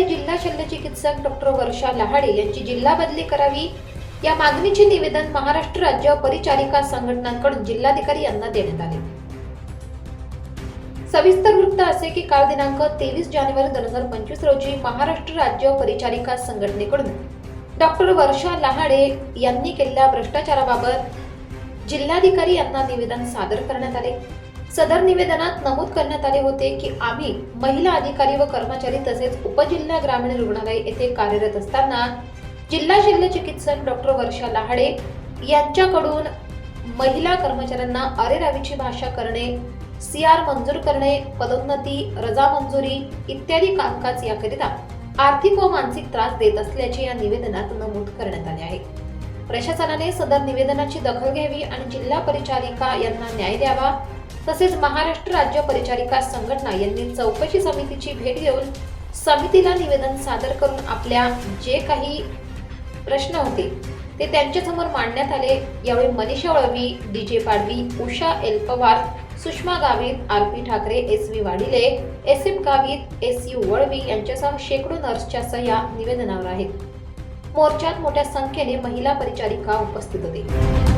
भ्रष्टाचारी जिल्हा शल्यचिकित्सक डॉक्टर वर्षा लहाडे यांची जिल्हा बदली करावी या मागणीचे निवेदन महाराष्ट्र राज्य परिचारिका संघटनांकडून जिल्हाधिकारी यांना देण्यात आले. सविस्तर वृत्त असे की काल दिनांक तेवीस जानेवारी दोन हजार पंचवीस रोजी महाराष्ट्र राज्य परिचारिका संघटनेकडून डॉक्टर वर्षा लहाडे यांनी केलेल्या भ्रष्टाचाराबाबत जिल्हाधिकारी यांना निवेदन सादर करण्यात आले. सदर निवेदनात नमूद करण्यात आले होते की आम्ही महिला अधिकारी व कर्मचारी तसेच उपजिल्हा ग्रामीण रुग्णालय येथे कार्यरत असताना जिल्हा शल्य चिकित्सक डॉक्टर वर्षा लहाडे यांच्याकडून महिला कर्मचाऱ्यांना अरेरावीची भाषा करणे सी आर मंजूर करणे पदोन्नती रजा मंजुरी इत्यादी कामकाज याकरिता आर्थिक व मानसिक त्रास देत असल्याचे या निवेदनात नमूद करण्यात आले आहे. प्रशासनाने सदर निवेदनाची दखल घ्यावी आणि जिल्हा परिचारिका यांना न्याय द्यावा. तसेच महाराष्ट्र राज्य परिचारिका संघटना यांनी चौकशी समितीची भेट घेऊन समितीला निवेदन सादर करून आपल्या जे काही प्रश्न होते ते त्यांच्यासमोर मांडण्यात आले. यावेळी Manisha Valvi D J Padvi Usha L Pawar Sushma Gavit R P Thackeray S V Wadile S M Gavit S U Valvi यांच्यासह शेकडो नर्सच्या सह्या निवेदनावर आहेत. मोर्चात मोठ्या संख्येने महिला परिचारिका उपस्थित होती.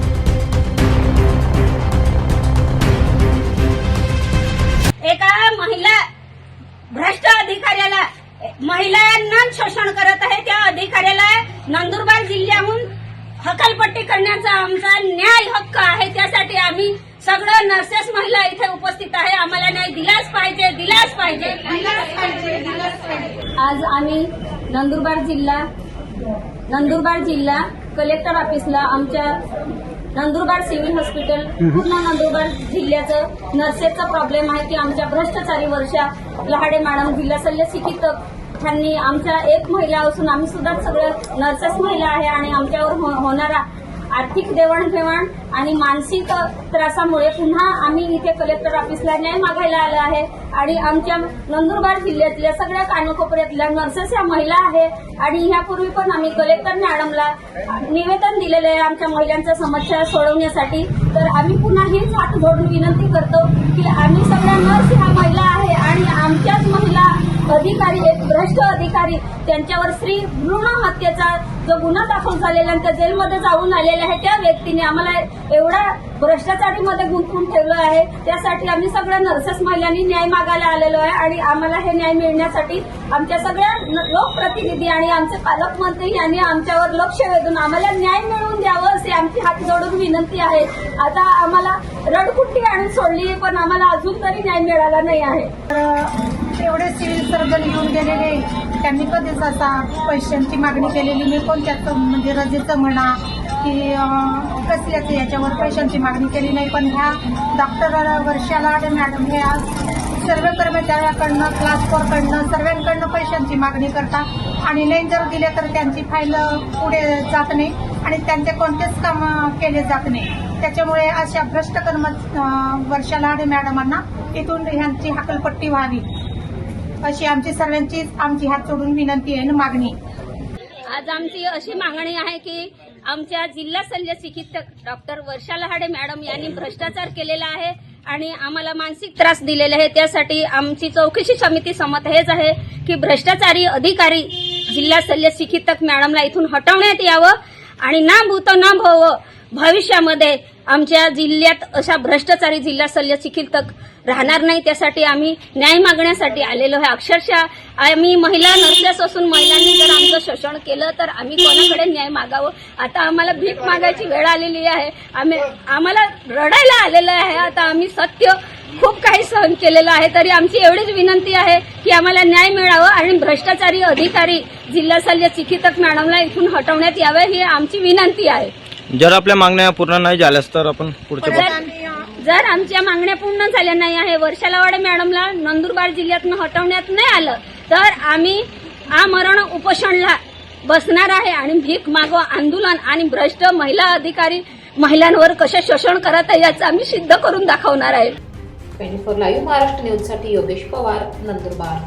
महिलांना शोषण करत आहे. त्या अधिकाऱ्याला नंदुरबार जिल्ह्याहून हकालपट्टी करण्याचा आमचा न्याय हक्क आहे. त्यासाठी आम्ही सगळं नर्सेस महिला इथे उपस्थित आहे. आम्हाला न्याय दिलाच पाहिजे दिलाच पाहिजे. आज आम्ही नंदुरबार जिल्हा नंदुरबार जिल्हा कलेक्टर ऑफिसला आमच्या नंदुरबार सिव्हिल हॉस्पिटल पूर्ण नंदुरबार जिल्ह्याचं नर्सेसचा प्रॉब्लेम आहे. की आमच्या भ्रष्टाचारी वर्षा लहाडे मॅडम जिल्हा शल्य चिकित्सक त्यांनी आमच्या एक महिला असून आम्ही सुद्धा सगळं नर्सेस महिला आहे आणि आमच्यावर हो- होणारा आर्थिक देवाणघेवाण आणि मानसिक त्रासामुळे पुन्हा आम्ही इथे कलेक्टर ऑफिसला न्याय मागायला आलो आहे. आणि आमच्या नंदुरबार जिल्ह्यातल्या सगळ्या कानकोपऱ्यातल्या नर्सेस या महिला आहे. आणि ह्यापूर्वी पण आम्ही कलेक्टर मॅडमला निवेदन दिलेलं आहे आमच्या महिलांच्या समस्या सोडवण्यासाठी. तर आम्ही पुन्हा हीच हात जोडून विनंती करतो की आम्ही सगळ्या नर्स ह्या महिला आहे आणि आमच्याच महिला अधिकारी एक भ्रष्ट अधिकारी त्यांच्यावर स्त्री भ्रूण हत्येचा जो गुन्हा दाखल झालेला आणि त्या जेलमध्ये जाऊन आलेला आहे त्या व्यक्तीने आम्हाला एवढा भ्रष्टाचारीमध्ये गुंतवून ठेवलं आहे. त्यासाठी आम्ही सगळ्या नर्सेस महिलांनी न्याय मागायला आलेलो आहे आणि आम्हाला हे न्याय मिळण्यासाठी आमच्या सगळ्या लोकप्रतिनिधी आणि आमचे पालकमंत्री यांनी आमच्यावर लक्ष वेधून आम्हाला न्याय मिळवून द्यावं असे आमची हात जोडून विनंती आहे. आता आम्हाला रडकुट्टी आणून सोडली पण आम्हाला अजून तरी न्याय मिळाला नाही आहे. एवढे सिव्हिल सर्जन येऊन गेलेले त्यांनी कधीच असा पैशांची मागणी केलेली. नाही कोणत्याच म्हणजे रजेचं म्हणा की अं, कसल्याच याच्यावर पैशांची मागणी केली नाही. पण ह्या डॉक्टर वर्षाला मॅडम हे आज सर्व कर्मचाऱ्याकडनं क्लास फोरकडनं सर्वांकडनं पैशांची मागणी करतात. आणि नाही जर दिले तर त्यांची फाईल पुढे जात नाही आणि त्यांचे कोणतेच काम केले जात नाही. त्याच्यामुळे अशा भ्रष्ट कर्म वर्षाला आणि मॅडमांना इथून ह्यांची हकलपट्टी व्हावी. अशी आमची सर्वांची आमची हात सोडून विनंती आहे मागणी. आज आमची अशी मागणी आहे की आमच्या जिल्हा शल्य चिकित्सक डॉक्टर वर्षा लहाडे मॅडम यांनी भ्रष्टाचार केलेला आहे आणि आम्हाला मानसिक त्रास दिलेले आहे त्यासाठी आमची चौकशी समिती समत हेच आहे की भ्रष्टाचारी अधिकारी जिल्हा शल्य चिकित्सक मॅडमला इथून हटवण्यात यावं आणि ना भूत ना भव भविष्यामध्ये आमच्या जिल्ह्यात अशा भ्रष्टाचारी जिल्हा शल्य चिकित्सक राहणार नाही त्यासाठी आम्ही न्याय मागण्यासाठी आलेलो आहे. अक्षरशः आम्ही महिला नर्सेस असून महिलांनी जर आमचं शोषण केलं तर आम्ही कोणाकडे न्याय मागावं? आता आम्हाला भीक मागायची वेळ आलेली आहे. आम्ही आम्हाला रडायला आलेलं आहे. आता आम्ही सत्य खूप काही सहन केलेलं आहे. तरी आमची एवढीच विनंती आहे की आम्हाला न्याय मिळावं आणि भ्रष्टाचारी अधिकारी जिल्हा शल्य चिकित्सक मॅडमला इथून हटवण्यात यावे ही आमची विनंती आहे. जर आपल्या मागण्या पूर्ण नाही झाल्यास तर आपण पुढच्या जर जर आमच्या मागण्या पूर्ण झाल्या नाही आहे वर्षालावाडे मॅडमला नंदुरबार जिल्ह्यातनं हटवण्यात नाही आलं तर आम्ही आमरण उपोषणला बसणार आहे आणि भीक मागो आंदोलन आणि भ्रष्ट महिला अधिकारी महिलांवर कसे शोषण करत आहे याचं आम्ही सिद्ध करून दाखवणार आहे. ट्वेंटी फोर लाईव्ह महाराष्ट्र न्यूजसाठी योगेश पवार नंदुरबार.